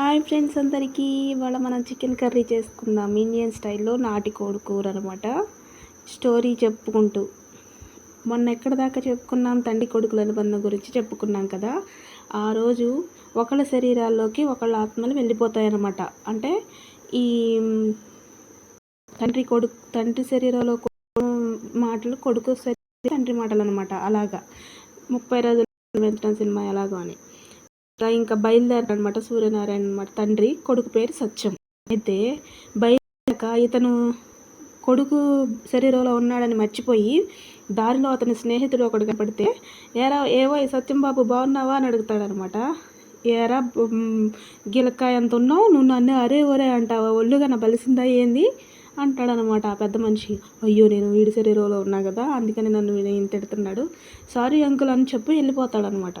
Hi friends అందరికీ. ఇవాళ మనం చికెన్ కర్రీ చేసుకుందాం. ఇండియన్ స్టైల్లో నాటికోడి కూర అనమాట స్టోరీ చెప్పుకుంటూ. మొన్న ఎక్కడ దాకా చెప్పుకున్నాం? తండ్రి కొడుకుల అనుబంధం గురించి చెప్పుకున్నాం కదా. ఆ రోజు ఒకళ్ళ శరీరాల్లోకి ఒకళ్ళ ఆత్మలు వెళ్ళిపోతాయన్నమాట. అంటే ఈ తండ్రి కొడుకు తండ్రి శరీరంలో మాటలు కొడుకు శరీరం తండ్రి మాటలు అనమాట అలాగా. ముప్పై రోజులు పెంచడం సినిమా ఎలాగో అని. ఇంకా బయలుదేరాడు అనమాట సూర్యనారాయణ అనమాట తండ్రి కొడుకు పేరు సత్యం. అయితే బయలుదేరాక ఇతను కొడుకు శరీరంలో ఉన్నాడని మర్చిపోయి దారిలో అతని స్నేహితుడు ఒకడు కనపడితే ఏరా ఏవో సత్యం బాబు బాగున్నావా? అని అడుగుతాడనమాట. ఏరా గిలక్కాయ ఎంత ఉన్నావు? నువ్వు నన్ను అరే ఒరే అంటావా? ఒళ్ళుగా నా బలిసిందా ఏంది? అంటాడనమాట ఆ పెద్ద మనిషి. అయ్యో నేను వీడి శరీరంలో ఉన్నా కదా అందుకని నన్ను ఇంత తిడుతున్నాడు. సారీ అంకుల్ అని చెప్పి వెళ్ళిపోతాడనమాట.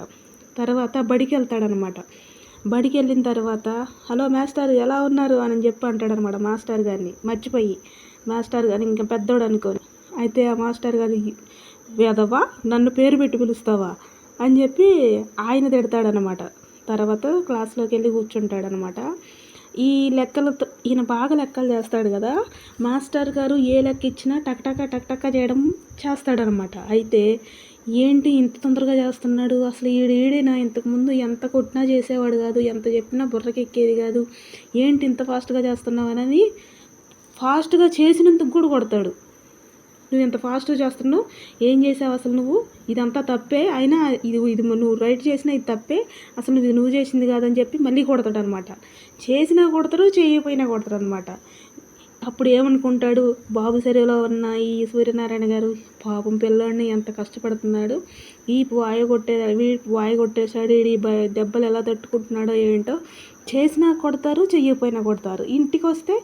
తర్వాత బడికి వెళ్తాడనమాట బడికి వెళ్ళిన తర్వాత హలో మాస్టర్ ఎలా ఉన్నారు? అని చెప్పి అంటాడనమాట మాస్టర్ గారిని. మర్చిపోయి. మాస్టర్ గారిని ఇంకా పెద్దోడు అనుకొని. అయితే ఆ మాస్టర్ గారి వేదవా? నన్ను పేరు పెట్టి పిలుస్తావా? అని చెప్పి ఆయన తిడతాడనమాట. తర్వాత క్లాస్లోకి వెళ్ళి కూర్చుంటాడనమాట. ఈ లెక్కలతో ఈయన బాగా లెక్కలు చేస్తాడు కదా మాస్టర్ గారు ఏ లెక్క ఇచ్చినా టక్ టక్ టక్ చేయడం చేస్తాడనమాట. అయితే ఏంటి ఇంత తొందరగా చేస్తున్నాడు? అసలు ఈడు ఈడేనా? ఇంతకుముందు ఎంత కొట్టినా చేసేవాడు కాదు ఎంత చెప్పినా బుర్రకి ఎక్కేది కాదు. ఏంటి ఇంత ఫాస్ట్గా చేస్తున్నావు అని ఫాస్ట్గా చేసినందుకు కూడా కొడతాడు. నువ్వు ఎంత ఫాస్ట్గా చేస్తున్నావు? ఏం చేసావు అసలు నువ్వు? ఇదంతా తప్పే? అయినా ఇది ఇది నువ్వు రైట్ చేసినా ఇది తప్పే? అసలు నువ్వు నువ్వు చేసింది కాదని చెప్పి మళ్ళీ కొడతాడు అనమాట చేసినా కొడతారు చేయకపోయినా కొడతారు అనమాట అప్పుడు ఏమనుకుంటాడు? బాబు సరిలో ఉన్న ఈ సూర్యనారాయణ గారు పాపం పిల్లాడిని ఎంత కష్టపడుతున్నాడు? ఈ వాయ కొట్టే వాయ కొట్టేశాడు ఈ దెబ్బలు ఎలా తట్టుకుంటున్నాడో ఏంటో చేసినా కొడతారు చెయ్యకపోయినా కొడతారు. ఇంటికి వస్తే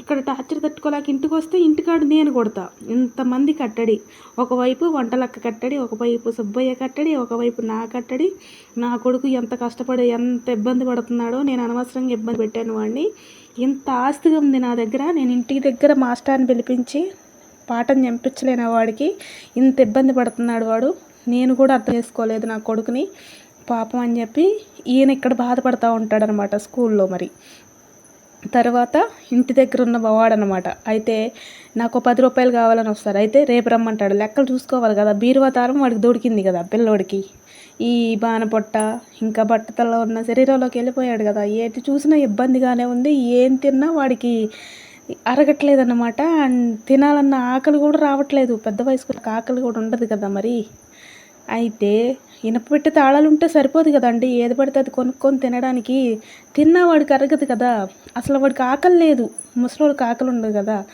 ఇక్కడ టార్చర్ తట్టుకోలేక ఇంటికి వస్తే ఇంటికాడు నేను కొడతా. ఇంతమంది కట్టడి. ఒకవైపు వంటలక్క కట్టడి ఒకవైపు సుబ్బయ్య కట్టడి ఒకవైపు నా కట్టడి. నా కొడుకు ఎంత కష్టపడి ఎంత ఇబ్బంది పడుతున్నాడో నేను అనవసరంగా ఇబ్బంది పెట్టాను వాడిని ఇంత ఆస్తిగా ఉంది నా దగ్గర. నేను ఇంటికి దగ్గర మాస్టర్ని పిలిపించి పాఠం చంపించలేని వాడికి ఇంత ఇబ్బంది పడుతున్నాడు వాడు. నేను కూడా అర్థం చేసుకోలేదు నా కొడుకుని. పాపం అని చెప్పి ఈయన ఇక్కడ బాధపడుతూ ఉంటాడనమాట స్కూల్లో మరి. తర్వాత ఇంటి దగ్గర ఉన్న వాడనమాట అయితే నాకు పది రూపాయలు కావాలని వస్తారు. అయితే రేపు రమ్మంటాడు. లెక్కలు చూసుకోవాలి కదా. బీరువాతారం వాడికి దొడికింది కదా పిల్లోడికి. ఈ బాణపొట్ట ఇంకా బట్టతల్లో ఉన్న శరీరంలోకి వెళ్ళిపోయాడు కదా. ఏది చూసినా ఇబ్బందిగానే ఉంది. ఏం తిన్నా వాడికి అరగట్లేదన్నమాట. అండ్ తినాలన్న ఆకలి కూడా రావట్లేదు. పెద్ద వయసుకు ఆకలి కూడా ఉండదు కదా మరి. అయితే ఇనప తాళాలు ఉంటే సరిపోదు కదండి. ఏది పడితే అది కొనుక్కొని తినడానికి తిన్నా వాడికి అరగదు కదా. అసలు వాడికి ఆకలి లేదు. ముసలివాడికి ఆకలి ఉండదు కదా.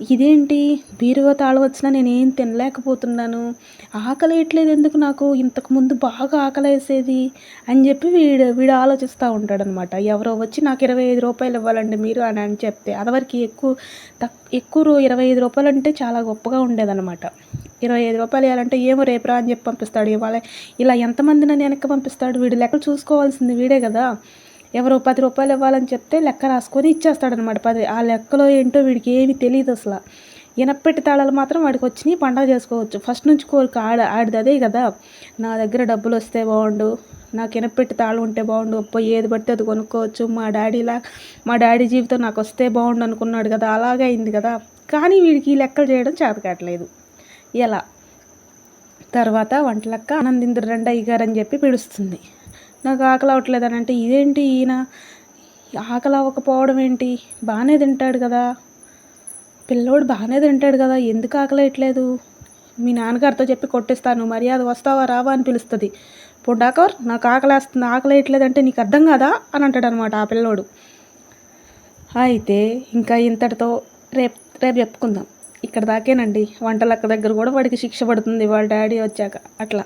ఇదేంటి? బీరువా తాళం వచ్చినా నేను ఏం తినలేకపోతున్నాను. ఆకలి వేయట్లేదు ఎందుకు నాకు? ఇంతకుముందు బాగా ఆకలి వేసేది అని చెప్పి వీడు వీడు ఆలోచిస్తూ ఉంటాడనమాట. ఎవరో వచ్చి నాకు ఇరవై ఐదు రూపాయలు ఇవ్వాలండి మీరు అని అని చెప్తే అదివరకు ఎక్కువ తక్ ఎక్కువ ఇరవై ఐదు రూపాయలు అంటే చాలా గొప్పగా ఉండేదన్నమాట ఇరవై ఐదు రూపాయలు ఇవ్వాలంటే ఏమో రేపురా అని చెప్పి పంపిస్తాడు ఇవాళ. ఇలా ఎంతమందిని వెనక్కి పంపిస్తాడు? వీడు లెక్కలు చూసుకోవాల్సింది వీడే కదా. ఎవరో పది రూపాయలు ఇవ్వాలని చెప్తే లెక్క రాసుకొని ఇచ్చేస్తాడనమాట పది. ఆ లెక్కలో ఏంటో వీడికి ఏమి తెలియదు అసలు. వినపెట్టి తాళాలు మాత్రం వాడికి వచ్చినాయి పండగ చేసుకోవచ్చు. ఫస్ట్ నుంచి కోరిక ఆడ ఆడిది అదే కదా. నా దగ్గర డబ్బులు వస్తే బాగుండు. నాకు ఇనపెట్టి తాళం ఉంటే బాగుండు. పోయి ఏది పడితే అది కొనుక్కోవచ్చు. మా డాడీలా మా డాడీ జీవితం నాకు వస్తే బాగుండు అనుకున్నాడు కదా. అలాగే అయింది కదా. కానీ వీడికి ఈ లెక్కలు చేయడం చేతకాట్లేదు ఎలా? తర్వాత వంటలక్క ఆనందింద్ర గారు అయ్యగారు చెప్పి పిలుస్తుంది. నాకు ఆకలి అవ్వట్లేదు అని అంటే ఇదేంటి ఈయన? ఆకలి అవ్వకపోవడం ఏంటి? బాగానే తింటాడు కదా. పిల్లోడు బాగానే తింటాడు కదా ఎందుకు ఆకలి అవ్వట్లేదు మీ నాన్నగారితో చెప్పి కొట్టిస్తాను మర్యాద వస్తావా రావా? అని పిలుస్తుంది. పొండాకర్ నాకు ఆకలేస్తుంది ఆకలి అంటే నీకు అర్థం కాదా? అని అంటాడు అనమాట ఆ పిల్లోడు. అయితే ఇంకా ఇంతటితో రేపు రేపు చెప్పుకుందాం. ఇక్కడ దాకేనండి. వంటలక్క దగ్గర కూడా వాడికి శిక్ష పడుతుంది. వాళ్ళ డాడీ వచ్చాక. అట్లా.